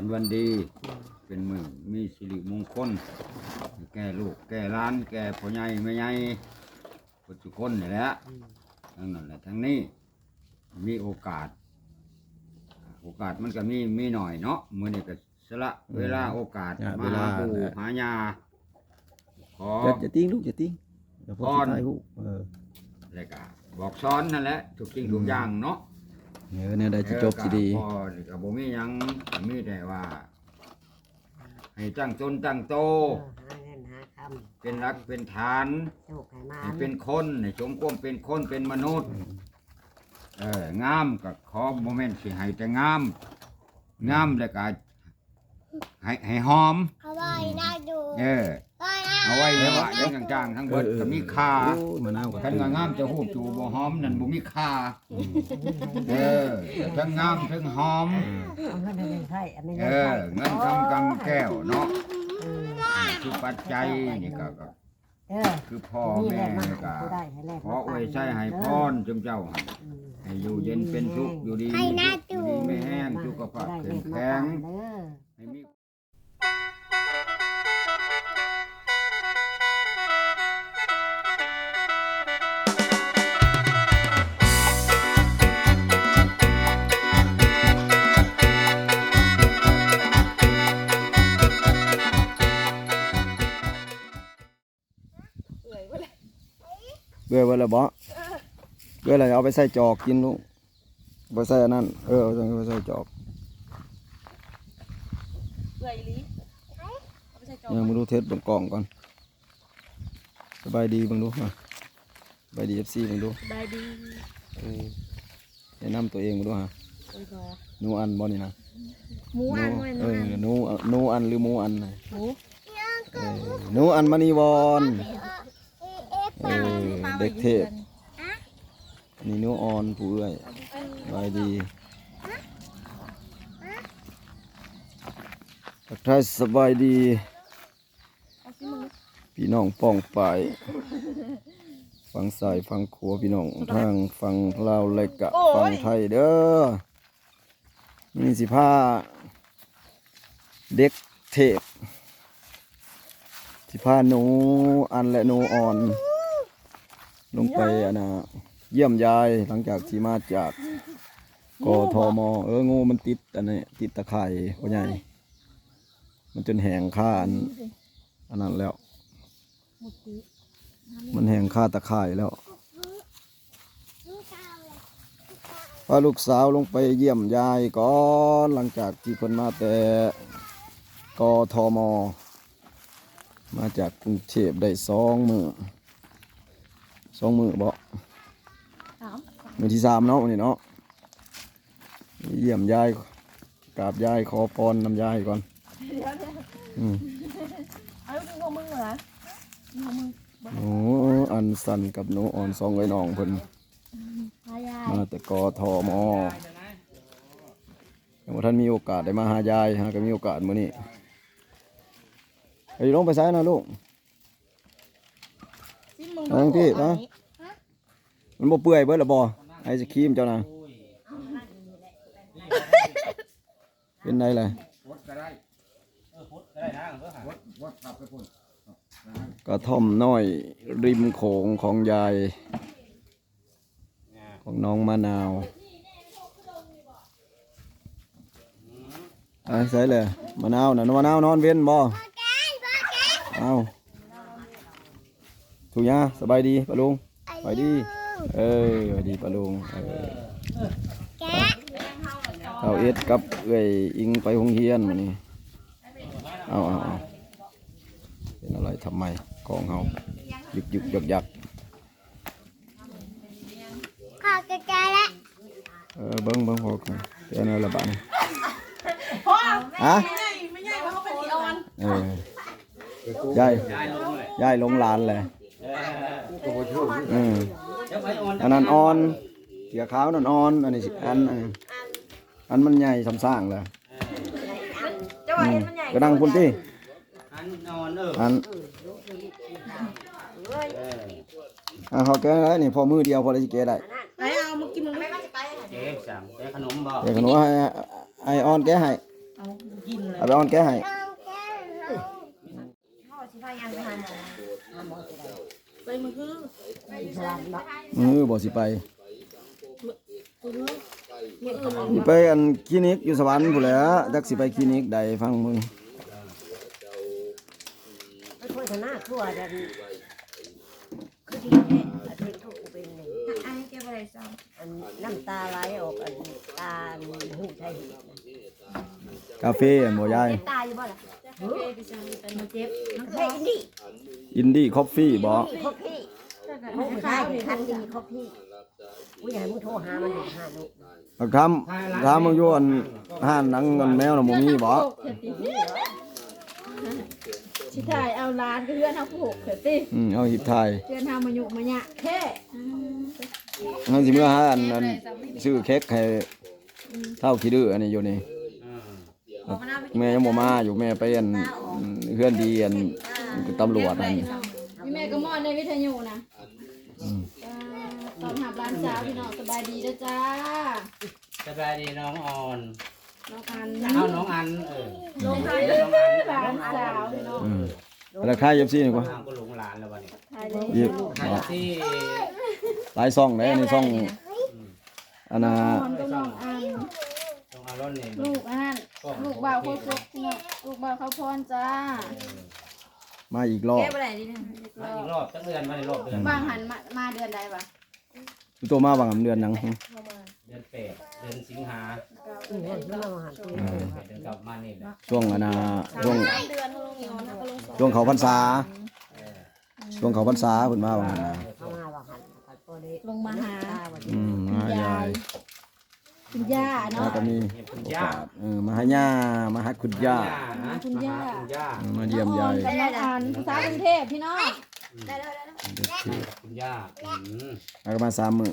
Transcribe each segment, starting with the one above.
อันวันดี เป็นมือมีสิริมงคล แก่ลูก แก่ร้าน แก่พ่อใหญ่แม่ใหญ่ปัจจุคนนี่แหละทั้งนั้นแหละทั้งนี้ มีโอกาส โอกาสมันก็มีมีหน่อยเนาะมื้อนี้ก็สละเวลาโอกาสเนี่ยมาเวลาหาปู่เนี่ยหายาขอจะจะติ้งลูกจะติ้งเดี๋ยวพ่อก่อนสิถ่ายรูปเออแล้วก็บอกซ้อนนั่นแหละทุกสิ่งทุกอย่างเนาะ เออเนี่ยได้จะจบสิดีพอนี่ก็บ่มีหยังก็มีแต่ว่า ให้ตั้งตนตั้งโตหาเงินหาคเป็นรักเป็นฐานำโชคให้มาให้เป็นคนให้สมความเป็นคนเป็นมนุษย์ เอองามก็ขอโมเมนต์สิให้แต่งาม งามแล้วก็ให้ให้หอม เขาว่าได้ดู เออว่าได้ เอาไว้เดี๋ยวว่าเรื่องต่างๆทั้งเบิดก็มีค่าโอ้ยมะนาวก็คันว่างามจะหูบจูบ่หอมนั่นบ่มีค่าเออทั้งงามทั้งหอม เอาเงินเดือนไข่อันนี้เอเงินอไข่เงินคำกำแก้วเนาะเออคือปัจจัยนี่ก็ก็เออคือพ่อนี่แม่แหละมานี่ก็ผู้ได้ให้แลกขออวยใช้ให้พรจงเจ้าให้อืมให้อยู่เย็นเป็นสุขอยู่ดีมีสุขอยู่ดีไม่แห้งสุขภาพแข็งแรงเด้อให้มี เบื่อเวลาบ่เบื่ออะไรเอาไปใส่จอกกินลูกเอาไปใส่อันนั้น เออเอาไปใส่จอกเปื่อยอีหลีเอาไปใส่จอกเนี่ยมึงดูเทสบนกล่องก่อนสบายดีมึงดูมาสบายดีเอฟซีมึงดูได้ดีเออแนะนำตัวเองมึงดูฮะโอ้ยบอหนูอันบ่นี่นะหมูอันไว้เอนะอหนูหนูอันหรือหมูอันนะหมูเออหนูอันมณีวอน เออปลาไว้เด็กอยู่เทพดือนอันนี่หนูออนผู้เอื้อยสบายดีทักทายสบายดีเอาสิมึงพี่น้องป้องไปายฟังสายฟังขัวพี่น้องทางฟังลาวและกะฟังไทยเด้อมีสิผ้าเด็กเทพสิผ้าหนูอันและหนูอ่อน ลงไปอันนะเยี่ยมยายหลังจากที่มาจากกทมเอองูมันติดอันนี้ติดตะไคร่พ่อใหญ่มันจนแหงข้าอันอันนั้นแล้ว มันแหงค่าตะข่ายแล้วพาลูกสาวลงไปเยี่ยมยายก่อนหลังจากที่เพิ่นมาแต่กทม มาจากกรุงเทพได้สองมือ สองมือบ่สามมือที่สามเนาะวันนี้เนาะเยี่ยมยายกราบยายขอพรนำยายก่อนเดี๋ยวเดี๋ยวอืมเอาลูกของมึงเหรอลูกของมึงโอ้อันสันกับหนูอ่อนสองไว้น้องเพิ่นพายายมาแต่กทมยังบ่ท่านมีโอกาสได้มาหายายฮะก็มีโอกาสมื้อนี้ไปลงไปซ้ายนะลูก สิมึงเอาพี่เอานะนี้มันบ่เปื่อยเบิดละบ่ไอศครีมเจ้านะเป็นไงล่ะวดก็ได้เออวดก็ได้นะวดวดขับไปพุ่นกระท่อมน้อยริมโขงของยาย ของน้องมะนาวไอ้ใส่เลยมะนาวน่ะมะนาวนอนเว้นบ่เอา ถูกยาสบายดีปะลุงสบายดี เออสบายดีปะลุงเออแกะเอาเอ็ดกับเอ้ยอิงไปโรงเรียนมานี่เอาเอาเอาเป็นอะไรทำไมของเฮายึกยึกยักยักขอแกะแกะแล้วเออเบิ้งเบิ้งพอกันเป็นอะไรละบ้างพ่อฮะไม่ใช่ไม่ใช่เพราะเขาเป็นสีอ่อนเออยายยายลงหลานเลยเอออันนั้นอ่อนเสียขาวนั่นอ่อนอันนี้สิอันอันอันมันใหญ่สำสร้างเลยเจ้าว่าเห็นมันใหญ่ก็นั่งพุ่นที่อันนอนเอออันอะเขาแก้ได้นี่พอมือเดียวพอเลยสิแก้ได้ไหนเอามากินมึงไม่เจ๊สั่งเจ๊ขนมบ่เดี๋ยวขนูให้ไอออนแก้ให้เอากินเลยเอาไปออนแก้ให้น้องแก้วพ่อสิพายังไปหาหมอหาหมอสิ ได้ไปมือคืออีสานเนาะมือบ่สิไปมือมืออื่นสิไปอันคลินิกอยู่สวรรค์พุ่นแหล้วจักสิไปคลินิกใดฟังมึงไปคุยกันหน้าทั่วเดันคือดีแท้อันเป็นทุกข์เป็นหนึ่งไอ้แกอะไรซ้อันน้ำตาไหลออกอันตาหูใช่เหตุนะกาแฟอันบ่ยายตายอยู่บ่ล่ะำกาแฟดิฉัน เป็นมาเจ็บน้ำเฮ้ยนี่อินดี้คอฟฟี่บ่คอพี่มึงใช่คันดีคอพี่กูอยากให้มึงโทรหามันดูหาดูบักทำถามมึงอยู่อันห้านหนังอันแมวน่ะบ่มีบ่ชิถ่ายเอาร้านก็เพื่อนเอาผูกเถอะติอืมเอาหิบถ่ายเพื่อนทำมาอยู่มาเนี่ยแค่เฮาสิมื้อหาอันอันซื้อเค้กให้เท่าขี้ดื้ออันนี้อยู่นี่ แม่ยังบ่มาอยู่แม่ไปอันเพื่อนดีอันตำรวจอันพี่แม่ก็มอดในวิทยุนะตอนหับร้านสาวพี่น้องสบายดีนะจ้าสบายดีน้องออนน้องอันเอาน้องอันเออลงไทยน้องอันร้านสาวพี่น้องอืมราคาเย็บซี่นี่กว่าทางก็หลงหลานแล้ววันนี้ไทยเลยยิบใครที่หลายซ่องเด้อันนี้ซ่องอันน่ะคนก็น้องอันต้องเอารถนี่ลูกอัน ลูกบ่าวโคตรพี่น้องลูกบ่าวเขาพรจ้ามาอีกรอบแก้ไปไหนดิเนี่ยมาอีกรอบตั้งเดือนมาในรอบเดือนบางหันมามาเดือนใดปะอยู่ตัวมาบางเดือนหยังเดือนแปดเดือนสิงหาอืมมันมาหาตัวเดือนกลับมานี่แหละช่วงอันน่ะช่วงเดือนเขาลงย้อนนะเขาลงสองช่วงเขาพรรษาเออช่วงเขาพรรษาเพิ่นมาบางน่ะเข้ามาว่าหันปัดตัวเล็กลงมาหาตาวันอืมมาหายาย คุณย่าแล้เนาะวก็มีเห็นคุณโอกย่าาสเออมาหาย่ามาหาคุณย่านะคุณย่าคุณย่าเออมาเยี่ยมยายกับน้องอันภาษากรุงเทพพี่น้องคุณย่าอืมแล้วก็มาสามมื้อ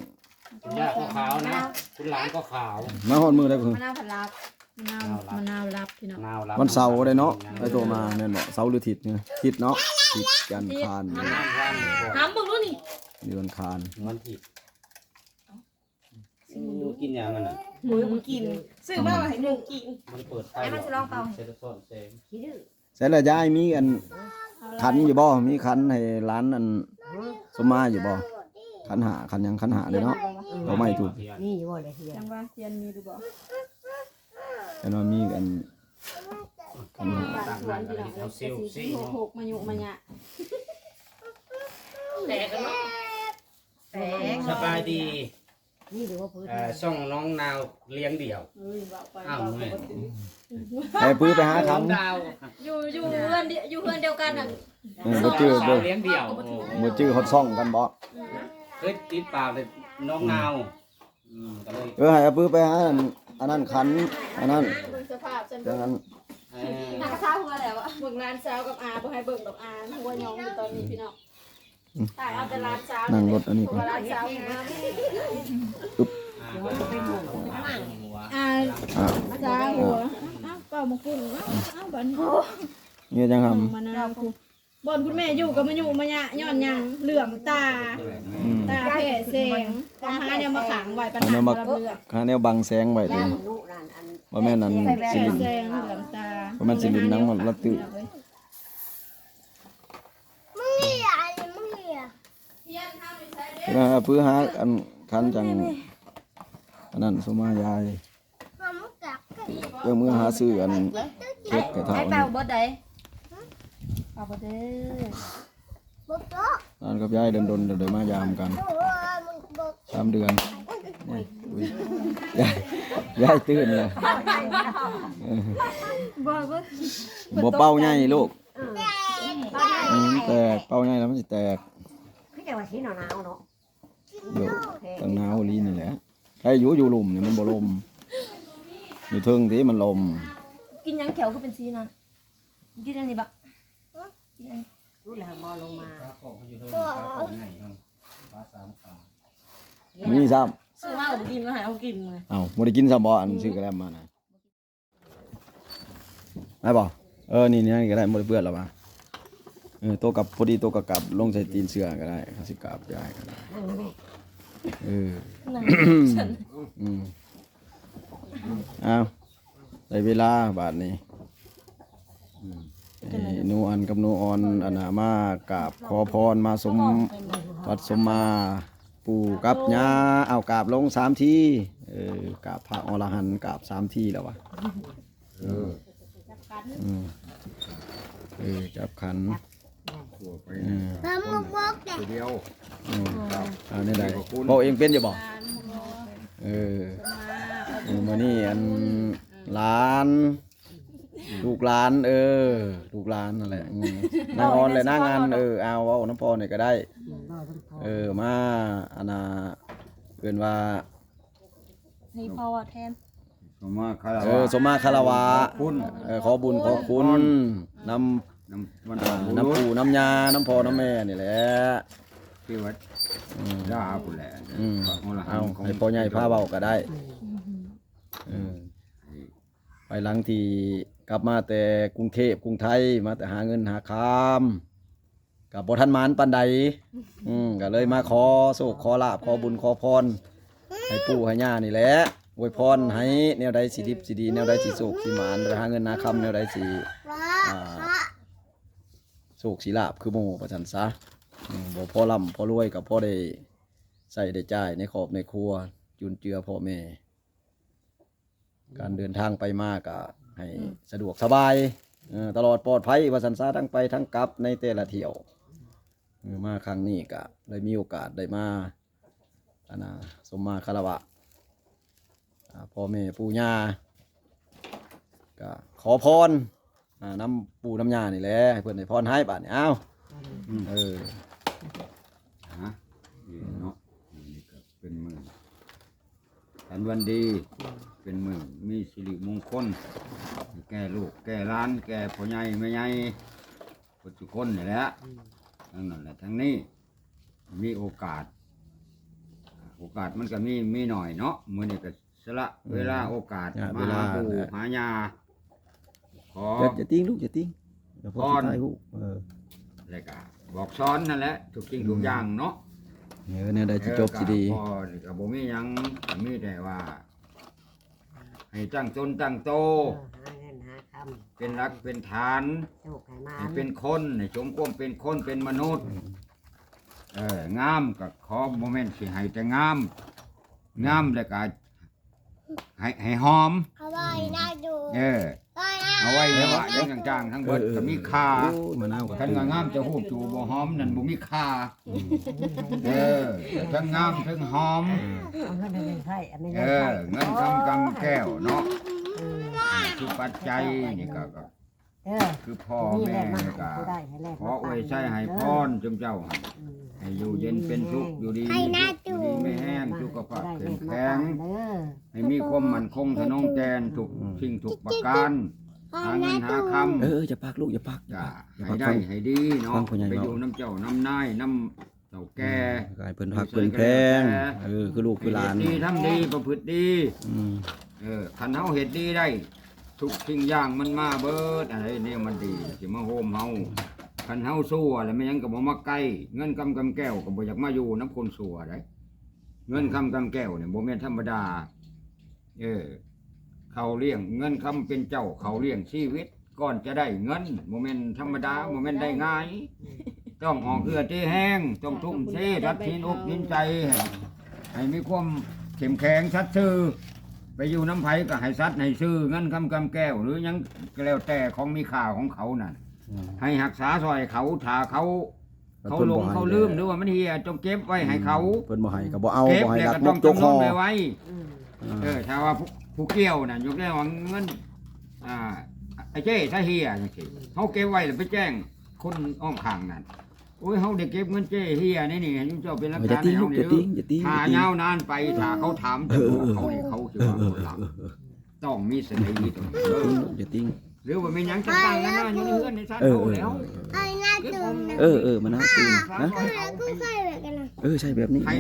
คุณย่าก็ขาวนะ คุณหลานก็ขาวมาฮอดมื้อได้คือมะนาวผัดลับมะนาวมะนาวรับพี่น้องนาวรับวันเสาร์ได้เนาะไอ้ตัวมาแม่นบ่เสาร์หรืออาทิศเนี่ยอาทิศเนาะอาทิศจันทร์คานน้ำวันถามมึงรู้นี่เดือนคานวันผิด ดูกินอย่างนั้นอะหมูกินซื้อมาให้หนูกินมันเปิดไฟให้มันจะลองเป่าเซตโซนเซมขี้ดื้อเสร็จแล้วยายมีอันขันอยู่บ่ มีขันให้ร้านอันสมมาอยู่บ่ ขันหาขันหยังขันหาเลยเนาะเราไม่ถูก นี่อยู่บ่เลยเฮียจังว่าเทียนมีดูบ่แต่ว่ามีอันขันหาบ้านสวนพี่น้องเอาซีซีหกหกมาอยู่มาเนี่ยแตกกันเนาะแตกสบายดี นี่หรือว่าพื้นเอ่อส่งน้องนาวเลี้ยงเดี่ยวเฮ้ยเบาไปอ้าวเบาแม่ไปปื้อไปหาทน้องดาวอยู่อยู่เพื่อนเดียวอยู่เพื่อนเดียวกันอะำเออบ่จื้อสาบ่วเลี้ยงเดี่ยวบ่จื้อฮอดซ่องกันบ่เคยติดปากเลยน้องนาวอืมก็เลยเออให้เอาปื้อไปหาอันอันนั้นขันอันนั้นดูสภาพฉันดังนั้นเอ่อนักกระซ้าหัวแล้วอะเบิ่งร้านเช้ากับอาบ่ให้เบิ่งดอกอาหัวยองอยู่ตอนนี้พี่น้อง นเช้านั่งรถอันนี้เพก่อนราะว่าร้านเช้ามาอ่าก็เป็นหัวหัวอาอะจ้าหัวอ้าวเป่ามากุ้งอ้าวอ้าวบัดนเนี่ยจังหำมะนาวคุณบ่อนคุณแม่อยู่กับมาอยู่มาเนี่ยย้อนหยังเหลื่อมตาอืมตาแผ่แสงต้องหาเนี่ยมาขังไว้ปัญอันหานี้มาระเบือกค่าแนวบังแสงไว้ติลูกนั่นอันบ่แม่นอันแผ่สิลินแสงเหลื่อมตาบ่แม่นสิลินหนังมันละตึ มึงเหี้ยอะไรมึงเหี้ย นะฮะเพื่อหาอันคันจังอันนั้นสมายายมามึงกักกันเพื่อมือหาซื้ออันเค้กกระเท่าให้อันเป่านี้บ่ได้เป่าบ่ได้บอกโต๊ะอันกับยายเดินดนเดี๋ยวมายามกันโอ้ยมึงบอกสามเดือนนี่อุ้ยยายยายตื่นแล้วเออบ่บ่บ่เป่าใหญ่ลูกอืมแตกเป่าใหญ่แล้วมันสิแตกพี่จะว่าสีหนาวเนาะ เดี๋ยวตั้งหนาวลีนี่แหละใครอยู่อยู่ลมนี่มันบ่ลมอยู่เทิงที่มันลม กินหยังแขวก็เป็นสีนั้นกินอันนี้บ่รู้แล้วมอลงมาของเขาอยู่ด้วยของไหนครับฟ้าสามขามีซ้ำซื้อมาบ่กินมาให้เอากินเลยเอ้าบ่ได้กินซ้ำบ่อันซื้อกระแลมมานะได้บ่เออนี่นี่ก็ได้บ่ได้เปื้อนแล้วบ่ เออตัวกับพอดีตัวกับกับลงใส่ตีนเสือก็ได้เขาสิกราบยายก็ได้เอออืมเอาได้เวลาบาดนี้อืมให้หนูอันกับหนูออนอันน่ะมากราบขอพรมาสมวัดสมมาปู่กับย่าเอากราบลงสามทีเออกราบพระอรหันต์กราบสามทีแล้ววะเอออืมเออจับขัน ตัวไปอืมพามึงบอกแกทีเดียวอืมเอาเนี่ยได้บอกเองเป็นอย่าบอกเออเออมานี่อันหลานลูกหลาน เออ ลูกหลานนั่นแหละอืมนางออนเลยนางงานเออเอาเอาน้ำพอเนี่ยก็ได้บ่ต้องพอเออมาอันน่ะเกินว่านี่พอแทนสมมาคารเอวะอสมมาคารวะคุณเออขอบุญขอคุณนำ น้ำมันอ่าบุน้ำรุษปู่น้ำยา น้ำพ่อน้ำแม่นี่แหละ ที่วัดอืมดาพุ่นแหละอืมพระอรหัเอานต์ขงให้พ่อใหญ่พาเบาก็ได้เออไปหลังที่กลับมาแต่กรุงเทพกรุงไทยมาแต่หาเงินหาคามกับบ่ทันหมานปันใด อืมก็เลยมาขอโศกขอลาบขอบุญขอพรให้ปู่ให้ย่านี่แหละอวยพรให้แนวใดสิดิบสิดี แนวใดสิโศกสิหมานไปหาเงินหาคำแนวใดสิพระอ่าพระ โศกสิลาบคือหมูประชันซะอืมบ่พอร่ำพ่อรวยกับพ่อได้ใส่ได้จ่ายในครอบในครัว จุนเจือพ่อแม่ การเดินทางไปมาก็ให้สะดวกสบายตลอดปลอดภัยว่าสันซาทั้งไปทั้งกลับในแต่ละเที่ยวเออมาครั้งนี้ก็ได้มีโอกาสได้มาอันนะสมมาคารวะพ่อแม่ปู่ย่าก็ขอพร อ่าน้ำปู่น้ำย่านี่แหละให้เพื่อนให้พรให้บาดนี่เอ้าเออฮะนี่เนาะนี่ก็เป็นมือกันวันดี เป็นมือมีสิริมงคล แก่ลูก แก่ร้าน แก่พ่อใหญ่แม่ใหญ่ปัจจุคนนี่แหละทั้งนั้นแหละทั้งนี้ มีโอกาส โอกาสมันก็มีมีหน่อยเนาะมื้อนี้ก็สละเวลาโอกาสเนี่ยมาเวลาหาปู่เนี่ยหายา ขออย่าอย่าติ้งลูกอย่าติ้งเดี๋ยวพ่อพรสิตายหูเออแล้วก็บอกซ้อนนั่นแหละทุกสิ่งทุกอย่างเนาะเออเนี่ยได้สิจบสิดีพอก็บ่มีหยังมีแต่ว่า ให้ตั้งตนตั้งโตเออหาเงินหาคำเป็นรักเป็นฐาน โชคให้มาให้เป็นคนให้สมความเป็นคนเป็นมนุษย์ เอองามก็ขอโมเมนต์สิให้แต่งาม งามแล้วก็ให้ให้หอมเอาไว้น่าดู เออไว้น่า เอาไว้แล้วว่าอย่างจางๆทั้งเบิดก็มีค่าโอ้ยมะนาวกับคันว่างามจะหูบจูบ่หอมนั่นบ่มีค่าเออทั้งงามทั้งหอม เอาเงินให้เงินไผ่อันนี้เอเงินอไผ่เงินคำกำแก้วเนาะเออคือปัจจัยนี่ก็ก็เออคือพ่อนี่แหแม่ละมานี่ให้ก็ผู้ได้ให้แลกขออวยใช้ให้พรจงเจ้าให้อืมให้อยู่เย็นเป็นสุขอยู่ดีให้น่าอดูยู่ดีไม่แห้งสุขภาพเข้มแข็งเด้อให้มีความมั่นคงทะนงแกนทุกสิ่งทุกประการ หาเงินหาคำเอออย่าปากลูกอย่าปากอย่าจ้าปากอย่าให้ปากได้ให้ดีเนาะฟังผู้ใหญ่ไปเว้า อยู่น้ำเจ้าน้ำนายน้ำเต่าแก่กลายเป็นผักเป็นแพงเออคือลูกคือหลานเฮ็ดดีทำดีประพฤติดี อืมเออคันเฮาเฮ็ดดีได้ ทุกสิ่งอย่างมันมาเบิดอะไรเนี่ยมันดีสิมาโฮมเฮาคันเฮาสู้อะไรไม่หยังก็บ่มาใกล้เงินกำกำแก้วก็บ่อยากมาอยู่น้ำคนสัวได้เงินคำกำแก้วเนี่ยบ่แม่นธรรมดา เออ เขาเลี้ยงเงินคำเป็นเจ้าเขาเลี้ยงชีวิตก่อนจะได้เงินโมเมนธรรมดาโมเมนได้ง่าย ต้องออกเรือที่แห้งต้องทุ่มเทรัดทินอกทินใจ ให้มีความเข้มแข็งชัดซื่อไปอยู่น้ำไผ่ก็ให้ซัดให้ซื่อเงินคำกำแก้ว หรือหยังก็แล้วแต่ของมีค่าของเขานั่นให้หักษาซอยเขาถ้าเขา เขาหลงเขาลืมหรือว่ามันเฮียจงเก็บไว้ให้เขาเพิ่นบ่ให้ก็บ่เอาเก็บบ่ให้แล้วรักก็นต้อกงจกคจำนอวนไว้ไว้อืมเออถ้าว่า ผู้ผู้เกี่ยวน่ะยกได้ว่าเงินอ่าไอ้เจ้ถ้าเฮียจังซี่เฮาเก็บไว้แล้วไปแจ้งคนอ้อมข้างนั่นโอ้ยเฮาได้เก็บเงินเจ้เฮียนี่นี่ให้ยุ่งเจ้าเป็นหลักอย่าฐานติ้งให้ลูเฮากอนี่ย่าเด้ติ้องอย่าติ้งถ้าอย่าติ้งยาวนานไปถ้าเขาถามจะบอกเขานี่เขาสิเออว่าเออคนหลังเออเออต้องมีสติตรงนี้เด้ออย่าติ้ง หรือว่าไม่หยังจังๆนั่นน่ะอยู่ในเฮือนในซ่านเออเขาเออแล้วไอ้น่าดูนะเออเออมะนาวติ้งนะเออกูใส่แบบกันนะเออใช่แบบนี้ ให้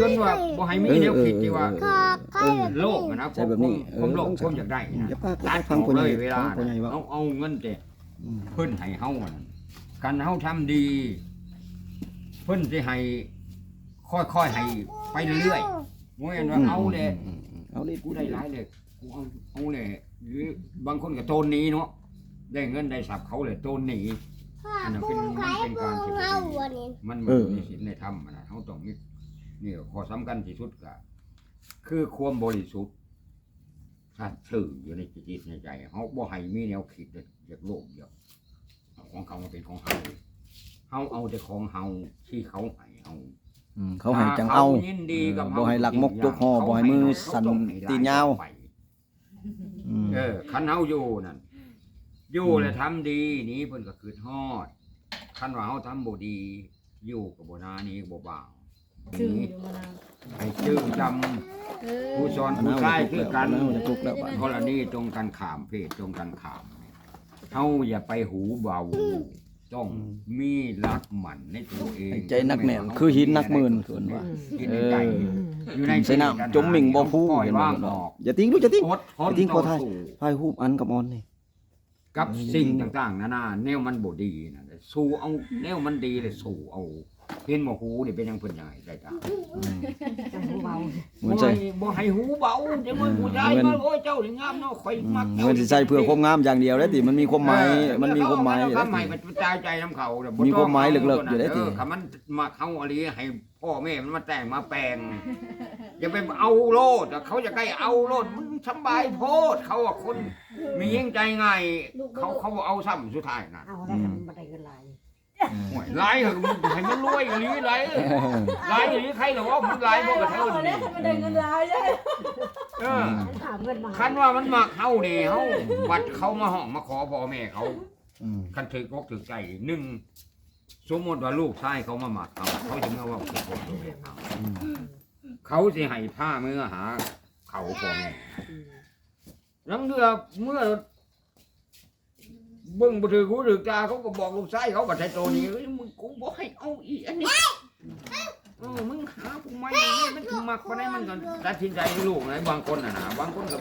จนว่าบ่ให้มีแนวคิดที่ว่าขอใส่แบบโลนี้กอะนะใช่แบบนี้ผมโลกเออผมอยากได้นะอย่าปากตัดฟังออกผู้ใหเลญ่ยเวลาฟังผู้ใหญ่ว่าเอาเอาเงินเตะอืมเพิ่นให้เฮานั่นกันเฮาทำดี เพิ่นสิให้ค่อยๆให้ไปเรื่อยๆบ่แม่นว่าเอาเลยเอาเลยกูได้หลายเลยกู เอาเอาเลยหรือบางคนก็โทนนี้เนาะได้เงินได้ทรัพย์เขาเลยโตนหนีพ่อปูไข่ปูเฮาวันนี้มันเอมันอมีศีลในธรรมอะนะเขาต้องมีนี่ข้อสำคัญที่สุดก็คือความบริสุทธิ์สัตย์ซื่ออยู่ในจิตในใจเขาบ่ให้มีแนวคิดอยากโลภอยากเอาของเขามาเป็นของเฮาเฮาเอาแต่ของเฮาที่เขาให้เอา อืมเขาให้จังเอาขยินดีกับบ่ให้หลักมกยกห่อบ่ให้มือสั่นตีนยาวอื มเออคันเฮาอยู่นั่นอยู่แล้วทำดีนี่เพิ่นก็คือทอดคันว่าเฮาทำบ่ดี อยู่กับบ่นานี้บ่บ่าวจึงนี่อยู่มานานให้ชื่อจำเออผู้สอนอันผู้นั้นชายจะคือปลุกกันแล้วอันนั้นจะปลุกแล้วบัดกรณีตรงกันข้ามเพศตรงกันข้ามเฮาอย่าไปหูเบา ต้องมีหลักหมันในตัวเองให้ใจนักแน่นคือหินนักหมื่นส่วนว่าหินในใจอยู่ในใส่น้ำจมมิ่งบ่ฟูปล่อยเห็นบ่ว่างเนาะออกอย่าทิ้งลูกอย่าทิ้งอดทนไปทิ้งต่อขอทานสู้พายฮูบอันกับออนนี่กับสิ่งต่างๆนานาแนวมันบ่ดีนะสู้เอาแนวมันดีเลยสู้เอา เห็นบ่หูนี่เป็นยังเพิ่นยังไงได้จ้ะจังหูเบาเหมือนใส่บ่ให้หูเบาเดี๋ยวมันผู้ชายเหมือนมาโอ้ยเจ้านี่งามเนาะข่อยอืมมักเหมือนสิใส่เพื่อความงามอย่างเดียวแล้วติมันมีความหมายมันมีความหมายเออยู่อแล้ว ความหมายติมันกระจายใจน้ำเขาเดี๋ยวบ่มีความหมายต้องลึกๆอยู่ได้ติเคำมันมาเข้าอะไรให้พ่อแม่มันมาแต่งมาแปลงอย่าไปเอาโลดอะเขาจะใกล้เอาโลดมึงสำบายโพดเขาอะคนมียิ่งใจง่ายเขาเขาเอาซ้ำสุดท้ายนะเอาได้ทำบันไดเงิน หลายห่วยร้ายเหรอมึงให้มันรวยหรือไรร้ายหรือใครเหรอว่ามันร้ายพวกกระเทยเอาแล้นี่วทำไมได้เงินร้ายใช่เออถามเงินมาคันว่ามันมักเฮานี่เฮาบัดเขามาห้องมาขอพ่อแม่เขาอืมคันถือกอกถือใจหนึ่งสมมติว่าลูกชายเขามาหมักเขาเขาจะมาว่าคือพ่อตัวแม่เขาเขาสิให้ผ้าเมื่อหา เขาพ่อแม่ลังเดือเมื่อ เบิ่งบ่ถือกูถือตาเขาก็บอกลูกชายเขาก็ใช้ตัวนี้เอ้ยมึงกูบอกให้เอาอีอันนี้เออมึงหากูไม่นี่มันถึงมักบ่ได้มันก็ตัดสินใจให้ลูกนะบางคนน่ะนะบางคนก็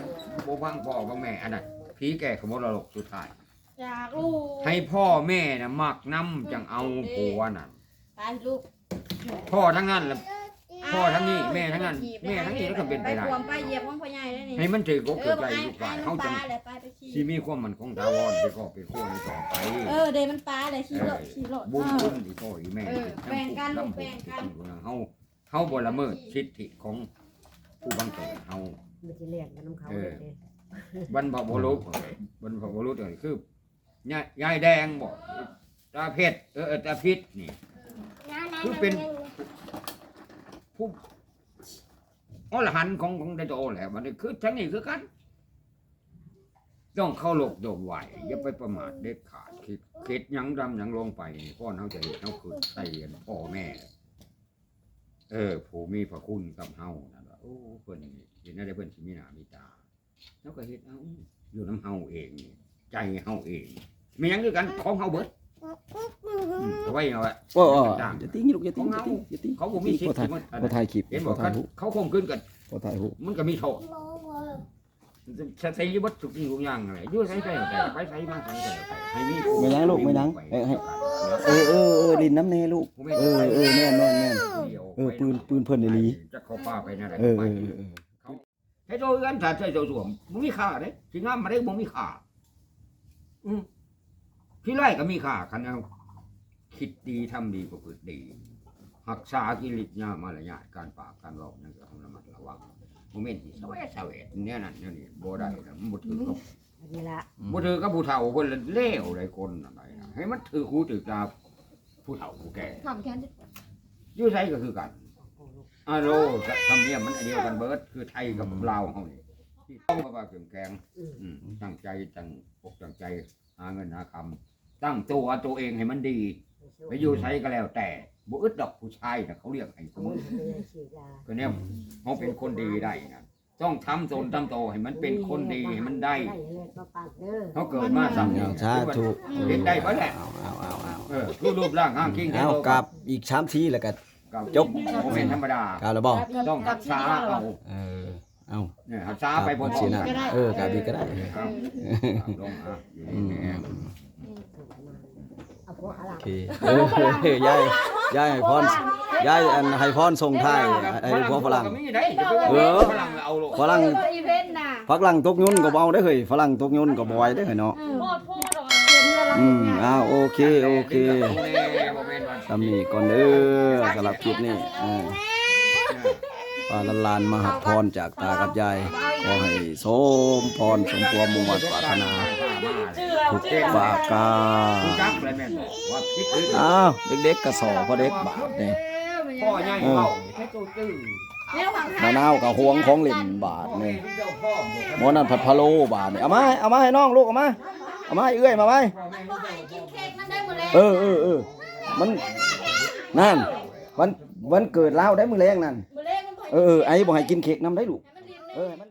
บ่ฟังพ่อฟังแม่อันนั้นผีแก่ขโมยระลกสุดท้ายอยากลูกให้พ่อแม่นะมักน้ำจังเอาผัวน่ะไปลูกพ่อทั้งนั้นแหละ พ่อทั้งนี้แม่ทั้งนั้นแม่ทั้งนี้แล้วก็เป็นไปได้ไปควมไปเหยียบของพ่อใหญ่ได้นี่ให้มันถือกบเอถืออใจไอ้ลูกหไอ้ลานมันเขาปจังลาเลยไปไปขี่สิมีความมันคงถาวรไปก็ไปโค้งต่อไปเออเดยวมันปลาเลยขี่รถขี่รถบุญเออคุณอีพ่ออีแม่เออแบ่งกันลูกแบ่งกันเฮาเฮาบ่ละเมิดสิทธิของผู้บังเกิดเฮามันจะเลี้ยงกันน้ำเขาเลยเด้บรรพบุรุษบรรพบุรุษนี่คือยายยายแดงบ่ตาเพชรเออเออตาพิษนี่คือเป็น ผู้อรหันต์ของของได้โตแหละมันคือทั้งนี้คือกัน ต้องเข้าหลบโดมไหวอย่าไปประมาทเด็ดขาดคิดคิดยังดำยังลงไปพ่อเขาจะเห็นเขาคือไตเรียนพ่อแม่ เออผู้มีพระคุณกับเฮานั่นว่าโอ้เพิ่นนี่เห็นได้เพิ่นสิมีหน้ามีตาแล้วก็เฮ็ดเอาอยู่น้ำเฮาเอง ใจเฮาเองมีหยังคือกันของเฮาเบิด อืมเอาไว้เอาไว้โอ้อย่าทิ้งลูกอย่าทิ้งอย่าทิ้งอย่าทิ้งเขาบ่มีสิทบ่ธิ์ถ่ายที่มันอันบ่นั้นถ่ายคลิปเห็นบบ่อกถ่ายรูปเขาคงขึ้นกันบ่ถ่ายรูปมันก็มีโทษใช้ใช้ยุบทุกสิ่งทุกอย่างอะไรยุ่ใช้ใช้แต่ไปใช้มาใช้แต่ให้มีไม่ยังลูกไม่ยังเอ้ยให้เออเออเออดินน้ำแน่ลูก เออเออแม่นแม่นแม่นเออปืนปืนเพิ่นอีหลีจะเข้าป่าไปนั่นแหละเออเออเออเออให้โดยกันถ้าใช้โจสวมมันมีค่าเด้สิงามมาได้บ่มีค่าอืม ที่ไรก็มีค่าคันเอาคิดดีทำดีก็ฝึกดีรักษากิริยามารยาทการปากการเว้านั่นก็ต้องระมัดระวังโมเมนต์ที่สวะสวะเนี่ยนั่นเนี่ยนี่บ่ได้นะมันบ่ถือกับอันนี้ละบ่ถือกับผู้เฒ่าคนละเลวหลายคนอะไรนะให้มันถือคูถือตาผู้เฒ่าผู้แก่ทำแค่นี้อยู่ไทยก็คือกันอาโลกับคำเนียมมันอันเดียวกันเบิดคือไทยกับลาวเฮานี่ที่ต้องว่าเก่งแกงอืมตั้งใจตั้งอกตั้งใจหาเงินหาคำ ตั้งตัวตัวเองให้มันดีไปอยู่ไทยก็แล้วแต่บ่อึดดอกผู้ชายน่ะเขาเรียกไอ้สมุนฉีดยาก็เนี่ยเขาเป็นคนดีได้นะต้องทำตนทำโตให้มันเป็นคนดีให้มันได้ได้เลยมาปากเด้อเขาเกิดมาสั่งเอาสาธุเห็นได้ปะแหละเอาเอาเอาเอาเออคือรูปร่างห้างคิงเอากลับอีก3ทีแล้วก็กับจบโมเมนธรรมดากลับแล้วบ่ต้องรักษาเอาเออเอาเนี่ยรักษาไปพร้อมสิๆนะกันเออกลับอีกก็ได้ครับลงอะ โองเคเออยายยายให้พรยายอันให้พรส่งท้ายให้พวกฝรั่งก็มีได้อย่าไปเออ ฝรั่งเอาโลกฝรั่งอีเวนต์น่ะฝรั่งตกยุ่นก็บ่เอาได้อเฮ้ยฝรั่งตกยุ่นก็บ่ไหวได้อเฮ้ยเนาะโพดโพดออกอืมอ้าวโอเคโอเคโอเคบ่แม่นว่าทำนี่ก่อนเด้อสำหรับคลิปนี้เออป้าลันลานมาหับพรจากตากับยายขอให้สมพรสมความมุ่งมั่นปรารถนาชื่อเราทุกชื่อเราฝากการู้จักเลยแม่นบอกว่าพิษหรืออ้าวเด็กๆกระสอบพ่อเด็กบาทนี่พ่อใหญ่เว้าแค่ตัวตื้อเนี่ยฝั่งไทมะนาวกับห่วงของเล่นบาทพ่อนี่แม่เจ้าพ่อบอกหมอนั่นผัดพะโล้บาทนี่เอามาให้เอามาให้น้องลูกเอามาเอามาให้เอื้อยมาไว้กินเค้กมันได้หมดเลยเออเออเออมันนั่นวันวันเกิดเราได้มือแรงนั่นมื้อเล็กมันพอเออเออไอ้บอกให้กินเค้กน้ำได้ลูกมันดินเออให้มัน